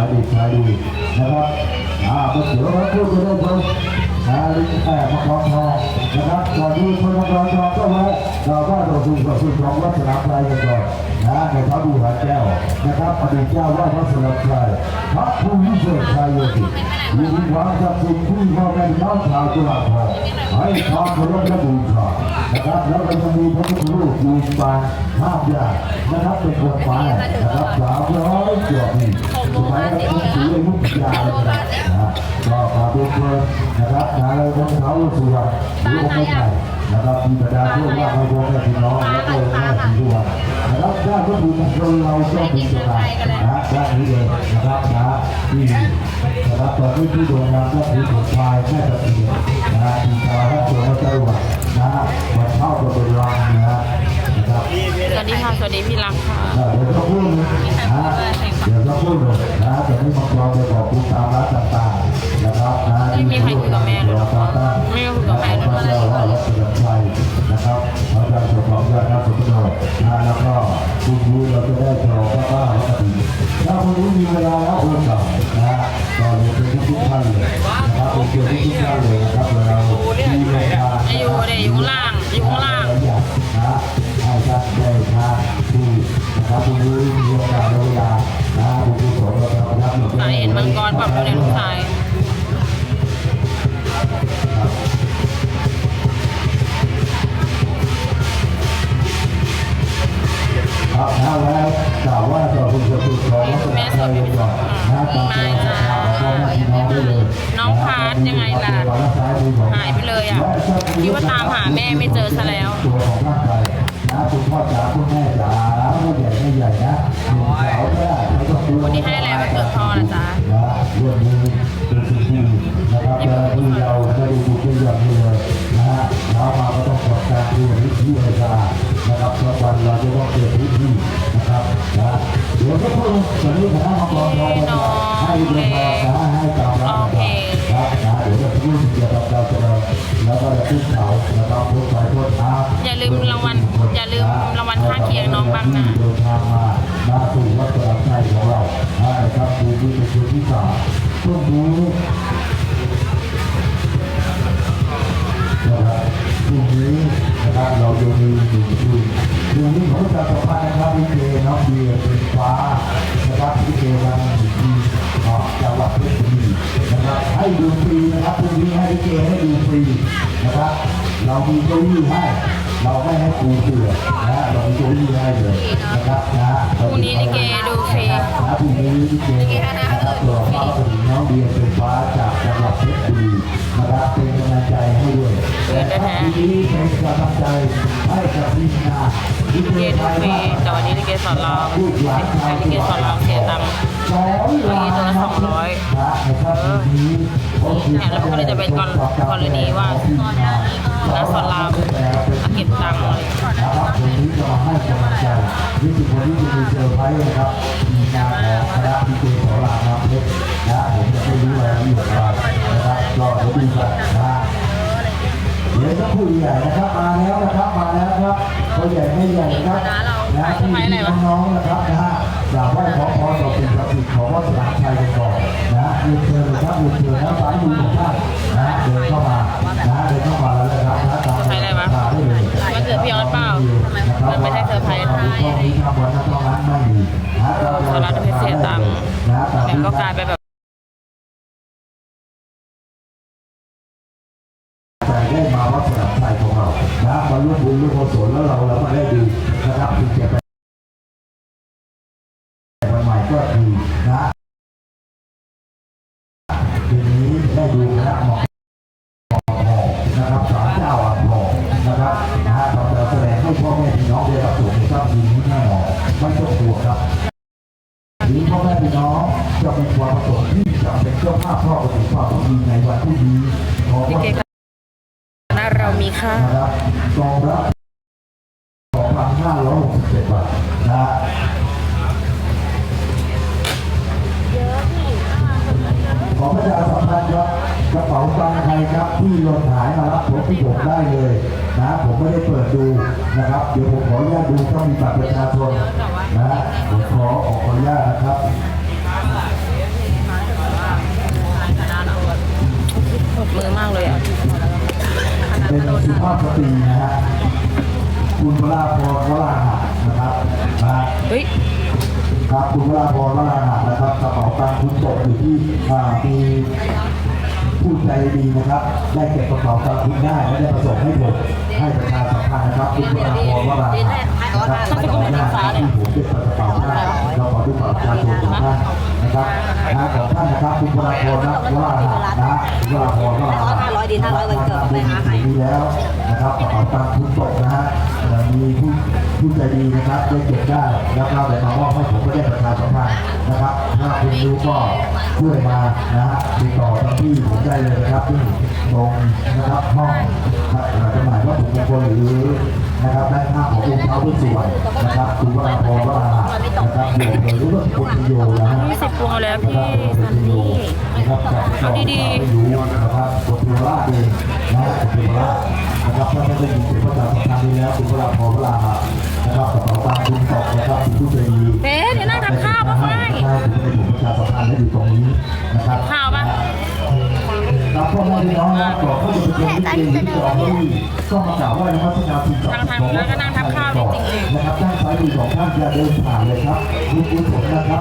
ายดีขายดีนะครับอ่าเมื่อเดี๋ยวเราพูดกันได้เลยนะลิ้นแอบมาคล้องคอนะครับก่อนที่คนมาคล้องทองก็ไว้เราก็เราดูกับคุณของวัฒนธรรมไพรกันก่อนนะ ในพระบูหาแก้วนะครับอดีตเจ้าว่าวัดสนามไพรพระภูมิเศษชัยโยติมีความศักดิ์สิทธิ์ที่พ่อแม่น้องชาวจุฬาภรณ์ให้ความเคารพและบูชานะครับแล้วก็ยังมีพระพุทธรูปยืนบานภาพใหญ่นะครับเป็นคนไม้นะครับสามร้อยเกว่าปีสมัยรัชกาลที่อายุทยาเลยนะก็ขอเป็นเพื่อนะครับนายวันเขาสุวรรณหรือองค์ใหญ่นะครับมีบรรดาผู้ว่าให้พวกแม่พี่น้องและก็แม่พี่ด้วยนะครับด้านพระคนเราต้องมีสบายนะด้านนี้เลยนะครับนะที่นะครับตอนนี้ที่ด่งดังก็ถือผลพายแม่ตะเคียนนะที่ชาวราชวัฒน์จังหวัดนะมาเข้ากับเป็นรังนะนะครับสวัสดีค่ะสวัสดีพี่รักค่ะเดี๋ยวจะพูดนะเดี๋ยวจะพูดเลยนะแต่นี่มั ให้ท่านได้ทานที่นะครับคุณรู้มีโอกาสและเวลานะคุณผู้ชมเราจะรับสายเห็นมังกรปรับดูในลูกชายครับถ้าแล้วกล่าวว่าต่อคุณจะถูกของวัฒนธรรมก่อนนะตามตัวพ่ องพาร์ทยังไงล่ะ หายไปเลยอะ คิดว่าตามหาแม่ไม่เจอซะแล้ว ตัวของร่างกายนะคุณพ่อจ๋าคุณแม่จ๋าไม่ใหญ่ไม่ใหญ่นะหนุ่มสาวก็ได้ไม่ต้องกลัววันนี้ให้อะไรมาเกิดพ่อนะจ๊ะ นะเรื่องนี้เป็นสิ่งที่นะครับเวลาที่เราได้ดูบุคคลอย่างนี้เลยนะฮะเช้ามาก็ต้องกดการดูวิธีเวลานะครับทุกวันเราจะต้องเปลี่ยนวิธีนะครับนะเดี๋ยวก็พูดตอนนี้คณะมังกรทองจะให้เรื่องราวนะให้ตามรับนะ ครับนะเดี๋ยวจะพูดเกี่ยวกับเราจะมาแล้วก็จะขึ้นเขานะครับพวกสายพวกอาอย่าลืมรางวัลอย่าลืมรางวัลข้างเคียงน้องบ้างนะเดินทางมามาสู่วัดสนามชัยของเรานะครับคืนนี้เป็นชุดที่สามช่วงนี้นะครับช่วงนี้ นะครับ เราจะมีหนึ่งคืนคืนนี้ผมจะสัมภาษณ์นะครับพี่เจน้องเบียร์เป็นฟ้านะครับพี่เจวันหนึ่ที่จังหวัดเพชรบุรีนะครับให้ดูฟรีนะครับคืนนี้ให้พี่เจให้ดูฟรีนะครับ เรามีเก้าอี้ให้เราไม่ให้ปูเสือนะเราไมีเก้าอี้ให้เลยนะครับนะฮะพรุ่งนี้ลิเกดูฟรีนะพรุ่งนี้ลิเกนะครับตัวพ่อถึงน้องเบียร์เป็นฟ้าจากจังหวัดเพชรบุรี นะครับเป็นกำลังใจให้ด้วยนะครับทีนี้เป็นกำลังใจให้กับทีมงานลิลิเกดูฟรีแต่วันนี้ลิเกสอนรามใช้ลิเกสอนรามเสียตังค์ เนี่ยแล้วก็เลยจะเป็นกรณีว่าคณะสอนรามมาเก็บตังค์เลยนะครับวันนี้จะมาให้กำลังใจยี่สิบวันนี้จะมีเซอร์ไพรส์นะครับมีมงานของคณะพีเจสอนรามน้ำเพชรนะผมจะไม่รู้รายละเอียดอะไรนะครับก็เดี๋ยวดูกันนะเดี๋ยวจะผู้ใหญ่นะครับมาแล้วนะครับมาแล้วครับ ผู้ใหญ่ไม่ใหญ่นะครับนะพี่น้องๆนะครับนะฮะอยากไหว้ขอพรต่อสิ่งศักดิ์สิทธิ์ของวัดสนามชัยกันก่อนนะเรียนเชิญเลยครับเรียนเชิญนะสายมือของท่านนะเดินเข้ามานะเดินเข้ามาแล้วนะครับนะตามใครอะไรวะมาได้เลยวันเกิดพี่ออสเปล่ามันไม่ใช่เซอร์ไพรส์นะช่วงนี้ครับวันนั้นต้องร้านไม่มีนะสอนรามน้ำเพชรเสียตังค์นะตามแต่ที่ก็กลายเป็นแบบ ได้มาวัดสนามชัยของเรานะมาร่วมบุญร่วมกุศลแล้วเราเราก็ได้ดีนะครับถึงจะไปใหม่ก็ดีนะทีนี้ได้ดูคณะหมอหมอนะครับศาลเจ้าอ่างทองนะครับนะฮะเราจะแสดงให้พ่อแม่พี่น้องได้รับชมในค่ำคืนนี้แน่นอนไม่ต้องกลัวครับหรือพ่อแม่พี่น้องจะเป็นความประสงค์ที่จะเป็นเจ้าภาพครอบครัวความดีในวันที่ดีของ มีค่าสองรับสองพันบเจ็ดบาทนะขอประชาสัมพันธ์ครับกระเป๋าตังค์ใครครับที่หล่นหายมารับผมที่ผมได้เลยนะผมไม่ได้เปิดดูนะครับเดี๋ยวผมขออนุญาตดูถ้ามีบัตรประชาชนนะผมขอขออนุญาตนะครับปวมือมากเลยอะ ภาพสตรีนะฮะคุณพราพรวราหะนะครับนะเฮ้ยครับคุณวราพรวราหะนะครับกระเป๋าตังค์คุณตกอยู่ที่อ่ามีผู้ใจดีนะครับ ได้เก็บกระเป๋าตังค์คุณได้และได้ประสบให้ผมให้ประชาสัมพัน ธ์นะครับคุณวราพรวราหะนะครับที่ผมเป็นกระเป๋าได้เราขอดูบัตรประชาชนของท่านนะครับนะของท่านนะครับคุณวราพรนะวรานะคุณพระพรว่าห้าร้อยดีห้าร้อยวันเกิดไปหาใครดีแล้วนะครับกระเป๋าตังค์คุณตกนะฮะเอ่อมีผู้ผู้ใจดีนะครับได้เก็บได้แล้วก็ได้มามอบให้ผมก็ได้ประชาสัมพันธ์นะครับถ้าคุณรู้ก็ช่วยมานะฮะติดต่อทางที่ผมได้เลยนะครับที่ตรงนะครับห้องจำหน่ายวัตถุมงคลหรือ นะครับด้านข้างขององค์พระพุทธส่วนนะครับคุณวราพรวรานะครับโยมเลยรู้ว่าคุณโยนะฮะยี่สิบพวงแล้วพี่ซันนี่เอาดีๆไม่รู้นะครับกดเทวราเองนะกดเทวรานะครับถ้าไม่ได้ยินเสียงประชาสัมพันธ์นี้แล้วคุณพราพรพรานะครับกระเป๋าตังค์คุณตกนะครับคุณผู้ใจดีเบ๊เดี๋ยวนั่งทานข้าวปะไฟใช่ถึงจะอยู่ประชาสัมพันธ์และอยู่ตรงนี้นะครับข้าว พี่น้องนะก่อนที่จะไปเป็นที่เก่งที่องที่ก็มากราบไหว้นมัสการสิ่งศักดิ์ทธิ์ของทานแล้วก็นั่งทานข้าวจริงๆนะครับด้านซ้ายมือของท่านจะเดินผ่านเลยครับคุณกุศลนะครับ